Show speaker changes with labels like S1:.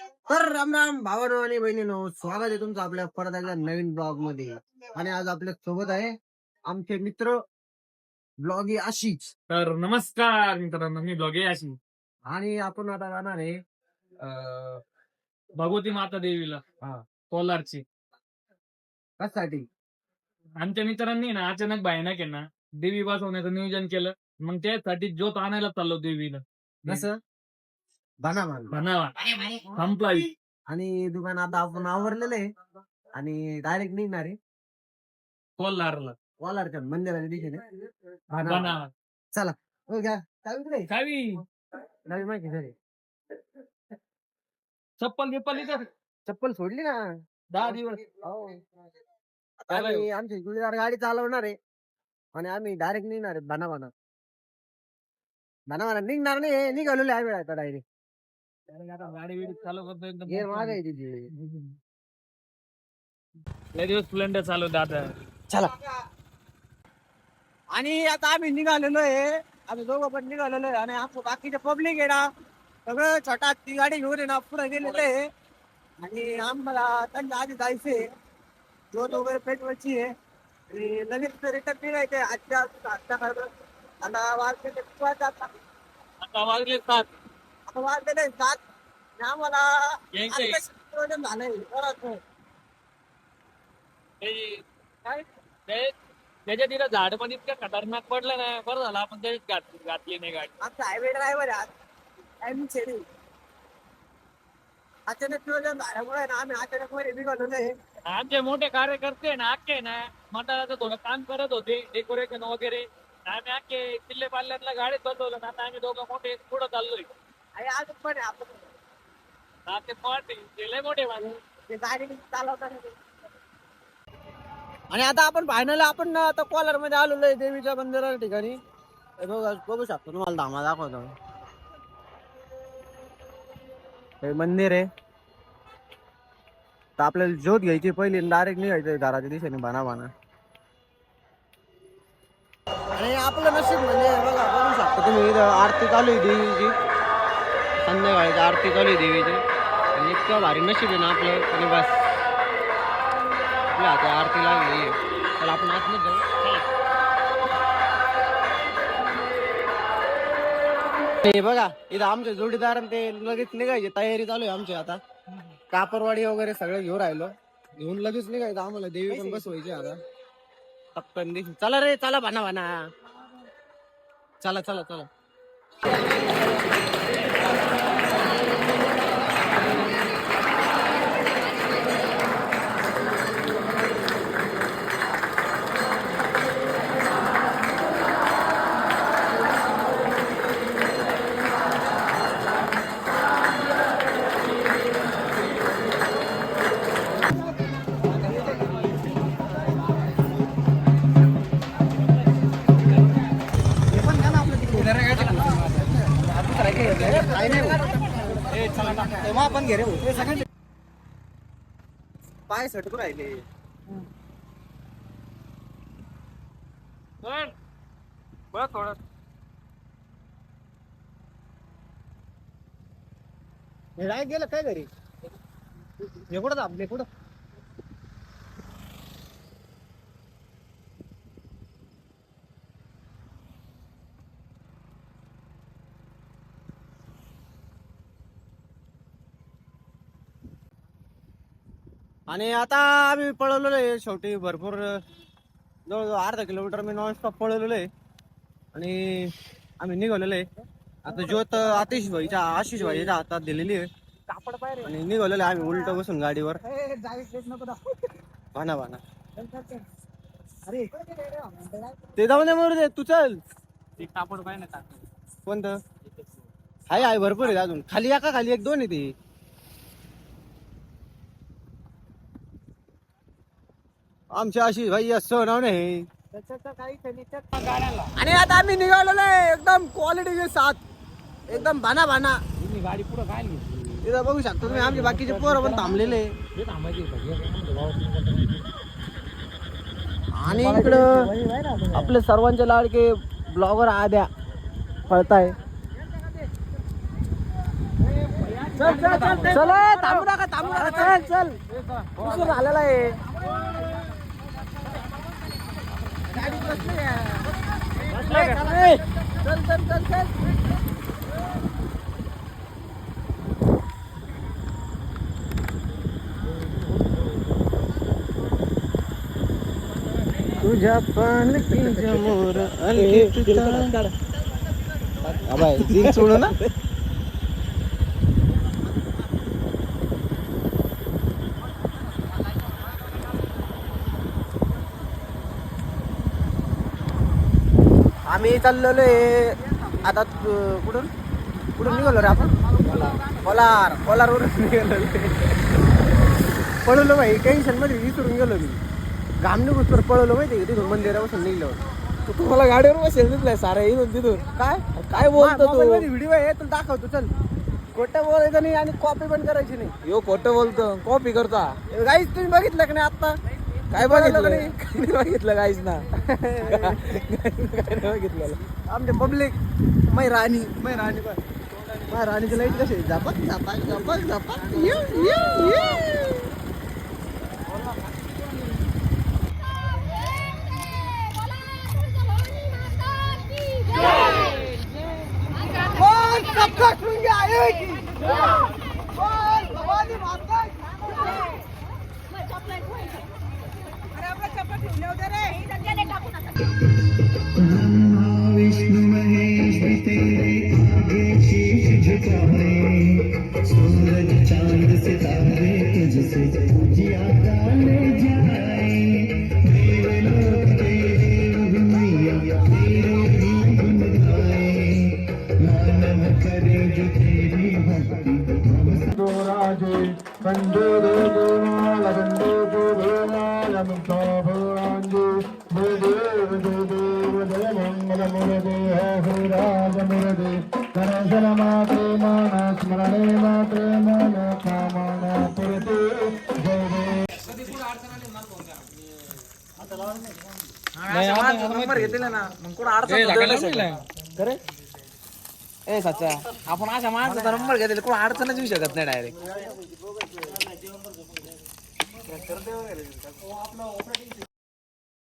S1: तर राम राम भावानो आणि बहिणीनो स्वागत आहे तुमचं आपल्या परत एकदा नवीन ब्लॉगमध्ये. आणि आज आपल्यासोबत आहे आमचे मित्र ब्लॉगी आशिष.
S2: तर नमस्कार मित्रांनो मी ब्लॉगे अशी
S1: आणि आपण आता जाणार आहे अं,
S2: भगवती माता देवीला
S1: हा.
S2: कोलारची.
S1: कशासाठी?
S2: आमच्या मित्रांनी ना अचानक भयानक आहे ना देवी बसवण्याचं नियोजन केलं. मग त्यासाठी ज्योत आणायला चाललो देवीला.
S1: कसं? बना मान
S2: बनावा संपलावी
S1: आणि दुकान आता आपण आवरलेलं आहे. आणि डायरेक्ट निघणार आहे.
S2: कोलारला
S1: वालारच्या मंदिराच्या दिशेने. बनावा.
S2: बनावा
S1: हो घ्या. माहिती झाली
S2: चप्पल गिप्पल इथं.
S1: चप्पल सोडली ना.
S2: दहा दिवस.
S1: हो. आता आम्ही आमची जुळीदार गाडी चालवणार आहे. आणि आम्ही डायरेक्ट निघणार आहे बना बना बना बना निघणार नाही. निघालेलो आहे आता डायरेक्ट
S2: गाडी बिडी चालू करतो एकदम
S1: गेअर माग आहे तिची.
S2: लय दिवस स्प्लेंडर चालवते आता.
S1: चला. आणि आता आम्ही निघालेलो आहे. आम्ही दोघं पण निघालेलो आहे आणि आमचं बाकीचे पब्लिक आहे ना सगळं छटात ती गाडी घेऊन आहे ना पुढे गेलेले आहे. आणि आम्हाला त्यांच्या आधी जायचंय. जोत वगैरे पेटवायची आहे. आणि लगेच रिटर्न निघायचे. आजच्या आजच्या आता वाजले ते किती आता
S2: वाजले सात.
S1: सात झालंय
S2: ते- काय त्याच्या तिथं झाड पण इतकं खतरनाक पडलं ना बरं झालं आपण त्याच्यात घात- घातली नाही गाडी.
S1: आमचा हायवे ड्रायव्हर आहे अचानक झाल्यामुळे ना आम्ही अचानक मध्ये निघालो नाही.
S2: आमचे मोठे कार्यकर्ते ना अख्खे ना मंडळाचं थोडं काम करत होते डेकोरेशन वगैरे. आम्ही अख्खे किल्ले पाल्यातल्या गाडीत बसवलं ना आता आम्ही दोघं मोठे पुढं चाललोय.
S1: आणि आज पण आहे आपण
S2: आता मोठे ते लय मोठे माणूस
S1: ते गाडी चालवताना ते. आणि आता आपण फायनल आपण ना आता कोलारमध्ये आलेलो आहे देवीच्या मंदिरा ठिकाणी. हे बघा बघू शकतो तुम्हाला धामा दाखवतो. हे मंदिर आहे. तर आपल्याला ज्योत घ्यायची पहिली डायरेक्ट निघायचं घराच्या दिशेने बाना बाना आणि आपलं नशीब म्हणजे बघा बघू शकता तुम्ही इथं आरती चालू आहे देवीची. संध्याकाळी आरती चालू आहे देवीची. आणि इतकं भारी नशीब आहे ना आपलं. आणि बस. आपल्या हाती आरती लागली तर चला आपण आतमध्ये जाऊ. हे बघा इथं आमचे जोडीदार आणि ते लगेच निघायचे तयारी चालू आहे आमची आता. कापरवाडी वगैरे सगळं घेऊन राहिलो. घेऊन लगेच निघायचं आम्हाला. देवी पण बसवायची आता. टप्प्यान चला रे चला भाना भाना. चला चला चला. पण घे रे पाय सटकू राहिले
S2: पण बघ थोडं
S1: हे राय गेलं काय घरी? हे कुठं दाबले कुठं? आणि आता आम्ही पळवलेलो आहे. शेवटी भरपूर जवळजवळ अर्धा किलोमीटर मी नॉन स्टॉप पळवलेलो आहे. आणि आम्ही निघालेलो आहे. आता ज्योत आतिश भाईच्या आशिष भाईच्या हातात दिलेली आहे. आणि निघालेलो आहे आम्ही उलट बसून गाडीवर. भाना भाना. ते जाऊन दे मरू दे तू चल.
S2: कापड
S1: कोणतं? हाय आहे भरपूर आहे अजून. खाली एका खाली? एक दोन आहे ते आमच्या आशिष भाई असं नाव नाही. आणि आता आम्ही निघालेलो आहे एकदम क्वालिटीचे साथ. एकदम भाना भाना.
S2: गाडी पुढं काय
S1: तिथं बघू शकतो तुम्ही आमचे बाकीचे पोरं पण थांबलेले आणि इकडं आपले सर्वांचे लाडके ब्लॉगर आद्या पळताय. चल ए, थांबू नका थांबू नका. चल चल. झालेला आहे. चल चल चल चल
S3: तुझ्या पालकी जमोर अबाय सोडू ना.
S1: आम्ही चाललेलो आहे. आता कुठून? कुठून निघालो रे आपण? कोलार. कोलारवरून निघालो पळवलो भाई टेन्शनमध्ये विसरून गेलो मी. घाम निघून पळवलो माहिती तिथून मंदिरापासून निघल्यावर
S3: तू तुम्हाला गाडीवर बसेल तिथलं सारं इथून तिथून.
S1: काय?
S3: काय बोलतो तू?
S1: व्हिडिओ आहे तुला दाखवतो. चल. खोटं बोलायचं नाही आणि कॉपी पण करायची नाही.
S3: यो खोटं बोलतो. कॉपी करता.
S1: गाईच तुम्ही बघितलं का नाही आता
S3: काय
S1: बघितलं?
S3: बघितलं? काहीच ना. काय बघितलं
S1: आमचे पब्लिक मै राणी मै राणी मै राणीची लाइट कशी आहे? झपक झपक झपक सबका सुन भवानी माता की.
S4: विष्णु महेश भी तेरे आगे शीश झुकाए सूरज चाँद सितारे तुझसे जाए। मैया तेरे भी गुण गाए मानव करे जो तेरी भक्ति। राजे कंदो दे मंगल मुरदे हो राज मुरदे दर्शन मात्रे मन स्मरणे मात्रे मन कामना पुरते जय
S3: नंबर ना मग कुठं अडचण खरे ए सच्चा आपण अशा माणसाचा नंबर घेतले कोण अडचणच येऊ शकत नाही डायरेक्ट